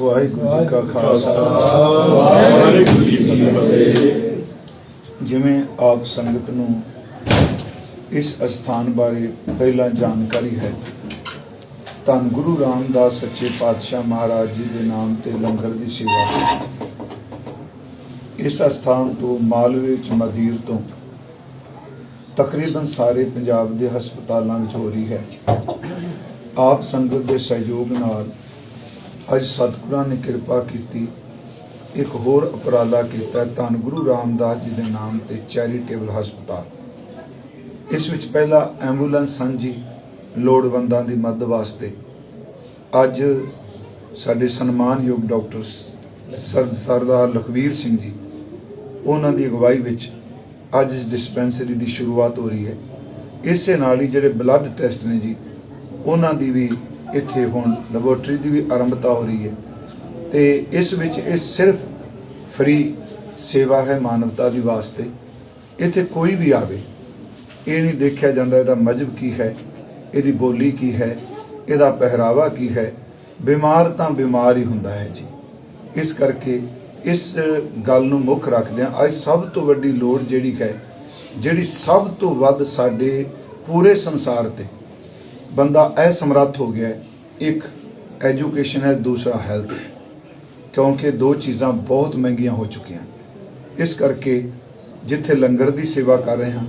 ਵਾਹਿਗੁਰੂ ਜੀ ਕਾ ਖਾਲਸਾ। ਵਾਹਿਗੁਰੂ ਜੀ ਕੀ ਫਤਿਹ ਜਿਵੇਂ ਆਪ ਸੰਗਤ ਨੂੰ ਇਸ ਅਸਥਾਨ ਬਾਰੇ ਪਹਿਲਾਂ ਜਾਣਕਾਰੀ ਹੈ, ਧੰਨ ਗੁਰੂ ਰਾਮਦਾਸ ਸੱਚੇ ਪਾਤਸ਼ਾਹ ਮਹਾਰਾਜ ਜੀ ਦੇ ਨਾਮ ਤੇ ਲੰਗਰ ਦੀ ਸੇਵਾ ਇਸ ਅਸਥਾਨ ਤੋਂ ਮਾਲਵੇ ਚ ਮਦੀਰ ਤੋਂ ਤਕਰੀਬਨ ਸਾਰੇ ਪੰਜਾਬ ਦੇ ਹਸਪਤਾਲਾਂ ਵਿੱਚ ਹੋ ਰਹੀ ਹੈ। ਆਪ ਸੰਗਤ ਦੇ ਸਹਿਯੋਗ ਨਾਲ ਅੱਜ ਸਤਿਗੁਰਾਂ ਨੇ ਕਿਰਪਾ ਕੀਤੀ, ਇੱਕ ਹੋਰ ਉਪਰਾਲਾ ਕੀਤਾ, ਧੰਨ ਗੁਰੂ ਰਾਮਦਾਸ ਜੀ ਦੇ ਨਾਮ ਤੇ ਚੈਰੀਟੇਬਲ ਹਸਪਤਾਲ। ਇਸ ਵਿੱਚ ਪਹਿਲਾ ਐਂਬੂਲੈਂਸ ਸਾਂਝੀ ਲੋੜਵੰਦਾਂ ਦੀ ਮਦਦ ਵਾਸਤੇ ਅੱਜ ਸਾਡੇ ਸਨਮਾਨਯੋਗ ਡਾਕਟਰ ਸਰ- ਸਰਦਾਰ ਲਖਵੀਰ ਸਿੰਘ ਜੀ, ਉਹਨਾਂ ਦੀ ਅਗਵਾਈ ਵਿੱਚ ਅੱਜ ਇਸ ਡਿਸਪੈਂਸਰੀ ਦੀ ਸ਼ੁਰੂਆਤ ਹੋ ਰਹੀ ਹੈ। ਇਸੇ ਨਾਲ ਹੀ ਜਿਹੜੇ ਬਲੱਡ ਟੈਸਟ ਨੇ ਜੀ, ਉਹਨਾਂ ਦੀ ਵੀ ਇੱਥੇ ਹੁਣ ਲੈਬੋਰੇਟਰੀ ਦੀ ਵੀ ਆਰੰਭਤਾ ਹੋ ਰਹੀ ਹੈ। ਤੇ ਇਸ ਵਿੱਚ ਇਹ ਸਿਰਫ ਫ੍ਰੀ ਸੇਵਾ ਹੈ ਮਾਨਵਤਾ ਦੀ ਵਾਸਤੇ। ਇੱਥੇ ਕੋਈ ਵੀ ਆਵੇ, ਇਹ ਨਹੀਂ ਦੇਖਿਆ ਜਾਂਦਾ ਇਹਦਾ ਮਜਬ ਕੀ ਹੈ, ਇਹਦੀ ਬੋਲੀ ਕੀ ਹੈ, ਇਹਦਾ ਪਹਿਰਾਵਾ ਕੀ ਹੈ। ਬਿਮਾਰ ਤਾਂ ਬਿਮਾਰ ਹੀ ਹੁੰਦਾ ਹੈ ਜੀ। ਇਸ ਕਰਕੇ ਇਸ ਗੱਲ ਨੂੰ ਮੁੱਖ ਰੱਖਦਿਆਂ ਅੱਜ ਸਭ ਤੋਂ ਵੱਡੀ ਲੋੜ ਜਿਹੜੀ ਹੈ, ਜਿਹੜੀ ਸਭ ਤੋਂ ਵੱਧ ਸਾਡੇ ਪੂਰੇ ਸੰਸਾਰ ਤੇ ਬੰਦਾ ਅਸਮਰੱਥ ਹੋ ਗਿਆ ਇੱਕ ਐਜੂਕੇਸ਼ਨ ਹੈ, ਦੂਸਰਾ ਹੈਲਥ ਕਿਉਂਕਿ ਦੋ ਚੀਜ਼ਾਂ ਬਹੁਤ ਮਹਿੰਗੀਆਂ ਹੋ ਚੁੱਕੀਆਂ ਇਸ ਕਰਕੇ ਜਿੱਥੇ ਲੰਗਰ ਦੀ ਸੇਵਾ ਕਰ ਰਹੇ ਹਾਂ,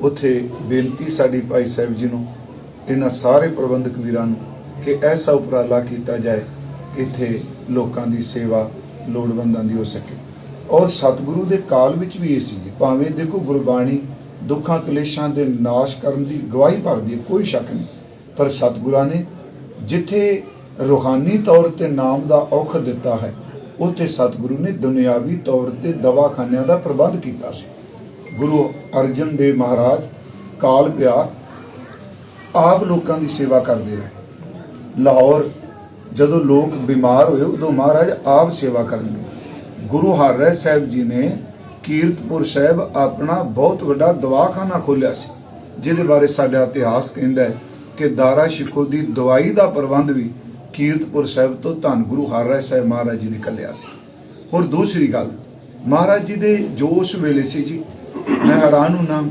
ਉੱਥੇ ਬੇਨਤੀ ਸਾਡੀ ਭਾਈ ਸਾਹਿਬ ਜੀ ਨੂੰ, ਇਹਨਾਂ ਸਾਰੇ ਪ੍ਰਬੰਧਕ ਵੀਰਾਂ ਨੂੰ ਕਿ ਐਸਾ ਉਪਰਾਲਾ ਕੀਤਾ ਜਾਏ ਕਿ ਇੱਥੇ ਲੋਕਾਂ ਦੀ ਸੇਵਾ ਲੋੜਵੰਦਾਂ ਦੀ ਹੋ ਸਕੇ। ਔਰ ਸਤਿਗੁਰੂ ਦੇ ਕਾਲ ਵਿੱਚ ਵੀ ਇਹ ਸੀ ਭਾਵੇਂ ਦੇਖੋ ਗੁਰਬਾਣੀ ਦੁੱਖਾਂ ਕਲੇਸ਼ਾਂ ਦੇ ਨਾਸ਼ ਕਰਨ ਦੀ ਗਵਾਹੀ ਭਰਦੀ ਹੈ, ਕੋਈ ਸ਼ੱਕ ਨਹੀਂ। ਪਰ ਸਤਿਗੁਰਾਂ ਨੇ ਜਿੱਥੇ ਰੂਹਾਨੀ ਤੌਰ ਤੇ ਨਾਮ ਦਾ ਔਖ ਦਿੱਤਾ ਹੈ, ਉੱਥੇ ਸਤਿਗੁਰੂ ਨੇ ਦੁਨਿਆਵੀ ਤੌਰ ਤੇ ਦਵਾਖਾਨਿਆਂ ਦਾ ਪ੍ਰਬੰਧ ਕੀਤਾ ਸੀ। ਗੁਰੂ ਅਰਜਨ ਦੇਵ ਮਹਾਰਾਜ ਕਾਲ ਪਿਆ ਆਪ ਲੋਕਾਂ ਦੀ ਸੇਵਾ ਕਰਦੇ ਰਹੇ। ਲਾਹੌਰ ਜਦੋਂ ਲੋਕ ਬਿਮਾਰ ਹੋਏ, ਉਦੋਂ ਮਹਾਰਾਜ ਆਪ ਸੇਵਾ ਕਰਨਗੇ ਗੁਰੂ ਹਰਿ ਸਾਹਿਬ ਜੀ ਨੇ ਕੀਰਤਪੁਰ ਸਾਹਿਬ ਆਪਣਾ ਬਹੁਤ ਵੱਡਾ ਦਵਾਖਾਨਾ ਖੋਲ੍ਹਿਆ ਸੀ, ਜਿਹਦੇ ਬਾਰੇ ਸਾਡਾ ਇਤਿਹਾਸ ਕਹਿੰਦਾ ਹੈ ਕਿ ਦਾਰਾ ਸ਼ਿਕੋ ਦੀ ਦਵਾਈ ਦਾ ਪ੍ਰਬੰਧ ਵੀ ਕੀਰਤਪੁਰ ਸਾਹਿਬ ਤੋਂ ਧੰਨ ਗੁਰੂ ਹਰਿ ਸਾਹਿਬ ਮਹਾਰਾਜ ਜੀ ਨੇ ਕੱਲਿਆ ਸੀ। ਹੋਰ ਦੂਸਰੀ ਗੱਲ, ਮਹਾਰਾਜ ਜੀ ਦੇ ਜੋਸ਼ ਵੇਲੇ ਸੀ ਜੀ। ਮੈਂ ਹੈਰਾਨ ਹੁਣਾ